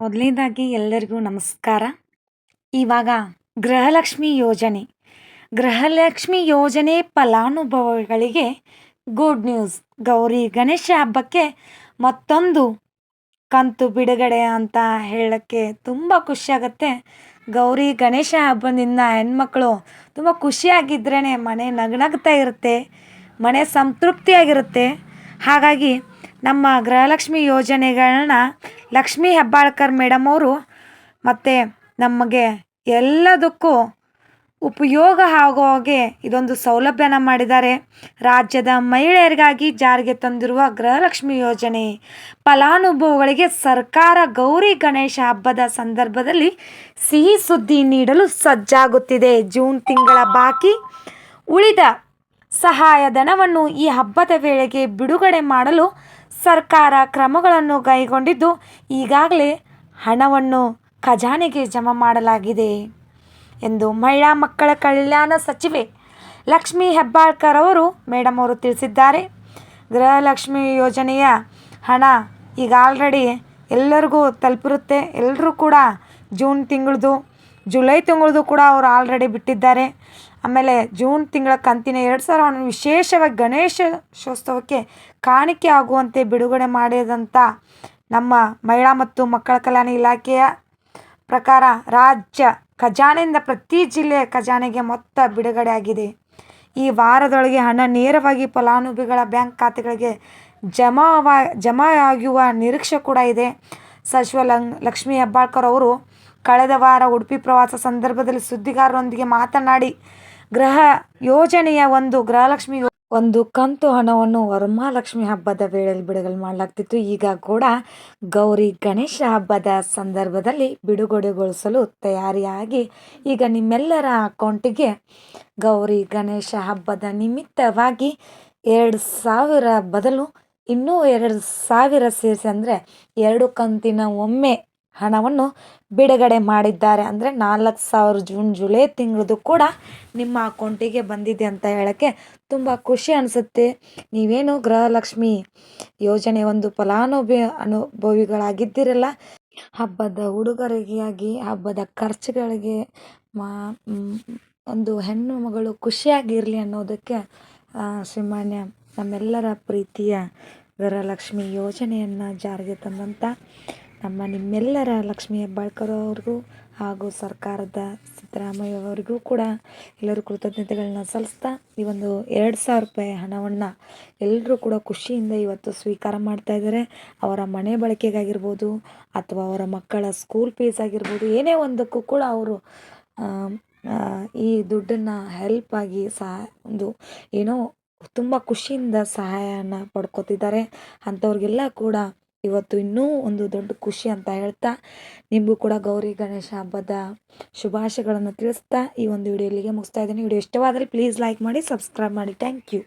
ಮೊದಲನೇದಾಗಿ ಎಲ್ಲರಿಗೂ ನಮಸ್ಕಾರ. ಇವಾಗ ಗೃಹಲಕ್ಷ್ಮಿ ಯೋಜನೆ. ಗೃಹಲಕ್ಷ್ಮಿ ಯೋಜನೆ ಫಲಾನುಭವಿಗಳಿಗೆ ಗುಡ್ ನ್ಯೂಸ್ ಗೌರಿ ಗಣೇಶ ಹಬ್ಬಕ್ಕೆ ಮತ್ತೊಂದು ಕಂತು ಬಿಡುಗಡೆ ಅಂತ ಹೇಳೋಕ್ಕೆ ತುಂಬ ಖುಷಿಯಾಗತ್ತೆ ಗೌರಿ ಗಣೇಶ ಹಬ್ಬದಿಂದ ಹೆಣ್ಮಕ್ಳು ತುಂಬ ಖುಷಿಯಾಗಿದ್ರೇ ಮನೆ ನಗ್ನಗ್ತಾ ಇರುತ್ತೆ, ಮನೆ ಸಂತೃಪ್ತಿಯಾಗಿರುತ್ತೆ. ಹಾಗಾಗಿ ನಮ್ಮ ಗೃಹಲಕ್ಷ್ಮಿ ಯೋಜನೆಗಳನ್ನ ಲಕ್ಷ್ಮೀ ಹೆಬ್ಬಾಳ್ಕರ್ ಮೇಡಮ್ ಅವರು ಮತ್ತು ನಮಗೆ ಎಲ್ಲದಕ್ಕೂ ಉಪಯೋಗ ಆಗೋ ಹಾಗೆ ಇದೊಂದು ಸೌಲಭ್ಯನ ಮಾಡಿದ್ದಾರೆ. ರಾಜ್ಯದ ಮಹಿಳೆಯರಿಗಾಗಿ ಜಾರಿಗೆ ತಂದಿರುವ ಗೃಹಲಕ್ಷ್ಮಿ ಯೋಜನೆ. ಫಲಾನುಭವಿಗಳಿಗೆ ಸರ್ಕಾರ ಗೌರಿ ಗಣೇಶ ಹಬ್ಬದ ಸಂದರ್ಭದಲ್ಲಿ ಸಿಹಿ ಸುದ್ದಿ ನೀಡಲು ಸಜ್ಜಾಗುತ್ತಿದೆ. ಜೂನ್ ತಿಂಗಳ ಬಾಕಿ. ಉಳಿದ ಸಹಾಯಧನವನ್ನು ಈ ಹಬ್ಬದ ವೇಳೆಗೆ ಬಿಡುಗಡೆ ಮಾಡಲು ಸರ್ಕಾರ ಕ್ರಮಗಳನ್ನು ಕೈಗೊಂಡಿದ್ದು ಈಗಾಗಲೇ ಹಣವನ್ನು ಖಜಾನೆಗೆ ಜಮಾ ಮಾಡಲಾಗಿದೆ ಎಂದು ಮಹಿಳಾ ಮಕ್ಕಳ ಕಲ್ಯಾಣ ಸಚಿವೆ ಲಕ್ಷ್ಮೀ ಹೆಬ್ಬಾಳ್ಕರ್ ಅವರು ಮೇಡಮ್ ಅವರು ತಿಳಿಸಿದ್ದಾರೆ. ಗೃಹಲಕ್ಷ್ಮಿ ಯೋಜನೆಯ ಹಣ ಈಗ ಆಲ್ರೆಡಿ ಎಲ್ಲರಿಗೂ ತಲುಪಿರುತ್ತೆ. ಎಲ್ಲರೂ ಕೂಡ ಜೂನ್ ತಿಂಗಳದು, ಜುಲೈ ತಿಂಗಳದು ಕೂಡ ಅವರು ಆಲ್ರೆಡಿ ಬಿಟ್ಟಿದ್ದಾರೆ. ಆಮೇಲೆ ಜೂನ್ ತಿಂಗಳ ಕಂತಿನ ಎರಡು ಸಾವಿರ ವಿಶೇಷವಾಗಿ ಗಣೇಶೋತ್ಸವಕ್ಕೆ ಕಾಣಿಕೆ ಆಗುವಂತೆ ಬಿಡುಗಡೆ ಮಾಡಿದಂಥ ನಮ್ಮ ಮಹಿಳಾ ಮತ್ತು ಮಕ್ಕಳ ಕಲ್ಯಾಣ ಇಲಾಖೆಯ ಪ್ರಕಾರ ರಾಜ್ಯ ಖಜಾನೆಯಿಂದ ಪ್ರತಿ ಜಿಲ್ಲೆಯ ಖಜಾನೆಗೆ ಮೊತ್ತ ಬಿಡುಗಡೆ ಆಗಿದೆ ಈ ವಾರದೊಳಗೆ ಹಣ ನೇರವಾಗಿ ಫಲಾನುಭವಿಗಳ ಬ್ಯಾಂಕ್ ಖಾತೆಗಳಿಗೆ ಜಮಾವಾ ಜಮಾ ಆಗುವ ನಿರೀಕ್ಷೆ ಕೂಡ ಇದೆ. ಸಚಿವ ಲಕ್ಷ್ಮೀ ಹೆಬ್ಬಾಳ್ಕರ್ ಅವರು ಕಳೆದ ವಾರ ಉಡುಪಿ ಪ್ರವಾಸ ಸಂದರ್ಭದಲ್ಲಿ ಸುದ್ದಿಗಾರರೊಂದಿಗೆ ಮಾತನಾಡಿ ಗೃಹ ಯೋಜನೆಯ ಒಂದು ಗೃಹಲಕ್ಷ್ಮಿ ಒಂದು ಕಂತು ಹಣವನ್ನು ವರಮಹಾಲಕ್ಷ್ಮಿ ಹಬ್ಬದ ವೇಳೆಯಲ್ಲಿ ಬಿಡುಗಡೆ ಮಾಡಲಾಗ್ತಿತ್ತು. ಈಗ ಕೂಡ ಗೌರಿ ಗಣೇಶ ಹಬ್ಬದ ಸಂದರ್ಭದಲ್ಲಿ ಬಿಡುಗಡೆಗೊಳಿಸಲು ತಯಾರಿಯಾಗಿ ಈಗ ನಿಮ್ಮೆಲ್ಲರ ಅಕೌಂಟಿಗೆ ಗೌರಿ ಗಣೇಶ ಹಬ್ಬದ ನಿಮಿತ್ತವಾಗಿ ಎರಡು ಸಾವಿರ ಬದಲು ಇನ್ನೂ ಎರಡು ಸಾವಿರ ಸೇರಿಸಿ ಅಂದರೆ ಎರಡು ಕಂತಿನ ಒಮ್ಮೆ ಹಣವನ್ನು ಬಿಡುಗಡೆ ಮಾಡಿದ್ದಾರೆ. ಅಂದರೆ ನಾಲ್ಕು ಸಾವಿರ ಜೂನ್ ಜುಲೈ ತಿಂಗಳದು ಕೂಡ ನಿಮ್ಮ ಅಕೌಂಟಿಗೆ ಬಂದಿದೆ ಅಂತ ಹೇಳೋಕ್ಕೆ ತುಂಬ ಖುಷಿ ಅನಿಸುತ್ತೆ. ನೀವೇನು ಗೃಹಲಕ್ಷ್ಮಿ ಯೋಜನೆ ಒಂದು ಫಲಾನುಭವಿ ಅನುಭವಿಗಳಾಗಿದ್ದೀರಲ್ಲ, ಹಬ್ಬದ ಉಡುಗೊರೆಗಾಗಿ, ಹಬ್ಬದ ಖರ್ಚುಗಳಿಗೆ ಮಾ ಒಂದು ಹೆಣ್ಣು ಮಗಳು ಖುಷಿಯಾಗಿರಲಿ ಅನ್ನೋದಕ್ಕೆ ಶ್ರೀಮಾನ್ಯ ನಮ್ಮೆಲ್ಲರ ಪ್ರೀತಿಯ ಗೃಹಲಕ್ಷ್ಮಿ ಯೋಜನೆಯನ್ನು ಜಾರಿಗೆ ತಂದಂಥ ನಮ್ಮ ನಿಮ್ಮೆಲ್ಲರ ಲಕ್ಷ್ಮೀ ಹೆಬ್ಬಾಳ್ಕರ್ ಅವ್ರಿಗೂ ಹಾಗೂ ಸರ್ಕಾರದ ಸಿದ್ದರಾಮಯ್ಯ ಅವರಿಗೂ ಕೂಡ ಎಲ್ಲರೂ ಕೃತಜ್ಞತೆಗಳನ್ನ ಸಲ್ಲಿಸ್ತಾ ಈ ಒಂದು ಎರಡು ಸಾವಿರ ರೂಪಾಯಿ ಹಣವನ್ನು ಎಲ್ಲರೂ ಕೂಡ ಖುಷಿಯಿಂದ ಇವತ್ತು ಸ್ವೀಕಾರ ಮಾಡ್ತಾ ಇದ್ದಾರೆ. ಅವರ ಮನೆ ಬಳಕೆಗಾಗಿರ್ಬೋದು ಅಥವಾ ಅವರ ಮಕ್ಕಳ ಸ್ಕೂಲ್ ಫೀಸ್ ಆಗಿರ್ಬೋದು, ಏನೇ ಒಂದಕ್ಕೂ ಕೂಡ ಅವರು ಈ ದುಡ್ಡನ್ನು ಹೆಲ್ಪ್ ಆಗಿ ಸಹ ಒಂದು ಏನೋ ತುಂಬ ಖುಷಿಯಿಂದ ಸಹಾಯನ ಪಡ್ಕೋತಿದ್ದಾರೆ. ಅಂಥವ್ರಿಗೆಲ್ಲ ಕೂಡ ಇವತ್ತು ಇನ್ನೂ ಒಂದು ದೊಡ್ಡ ಖುಷಿ ಅಂತ ಹೇಳ್ತಾ, ನಿಮಗೂ ಕೂಡ ಗೌರಿ ಗಣೇಶ ಹಬ್ಬದ ಶುಭಾಶಯಗಳನ್ನು ತಿಳಿಸ್ತಾ ಈ ಒಂದು ವಿಡಿಯೋ ಇಲ್ಲಿಗೆ ಮುಗಿಸ್ತಾ ಇದ್ದೀನಿ. ವಿಡಿಯೋ ಇಷ್ಟವಾದರೆ ಪ್ಲೀಸ್ ಲೈಕ್ ಮಾಡಿ ಸಬ್ಸ್ಕ್ರೈಬ್ ಮಾಡಿ. Thank you